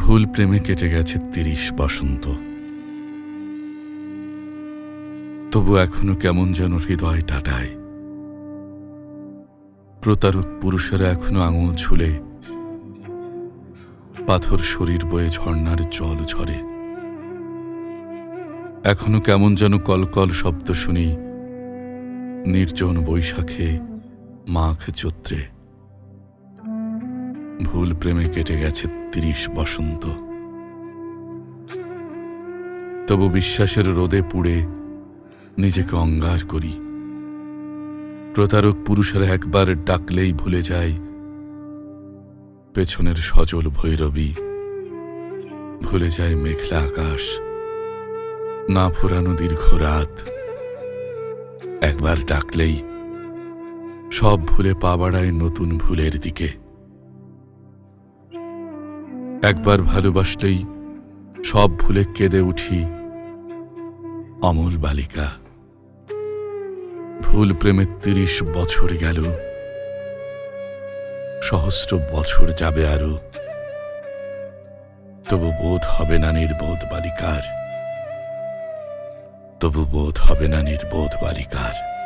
ভুল প্রেমে কেটে গেছে তিরিশ বসন্ত। তবু এখনও কেমন যেন হৃদয় টাটায়। প্রতারক পুরুষেরা এখনও আঙুল ঝুলে পাথর শরীর বয়ে ঝর্ণার জল ঝরে। এখনও কেমন যেন কলকল শব্দ শুনি, নির্জন বৈশাখে মাঘ চৈত্রে ভুল প্রেমে কেটে গেছে তিরিশ বসন্ত। তবু বিশ্বাসের রোদে পুড়ে নিজেকে অঙ্গার করি। প্রতারক পুরুষেরা একবার ডাকলেই ভুলে যায়। পেছনের সজল ভৈরবী ভুলে যায় মেঘলা আকাশ। না ফুরানো দীর্ঘ রাত একবার ডাকলেই সব ভুলে পা বাড়ায় নতুন ভুলের দিকে। একবার ভালোবাসলেই সব ভুলে কেঁদে উঠি। অমল বালিকা, ভুল প্রেমের তিরিশ বছর গেল। সহস্র বছর যাবে আরও। তবু বোধ হবে না নির্বোধ বালিকার। তবু বোধ হবে না নির্বোধ বালিকার।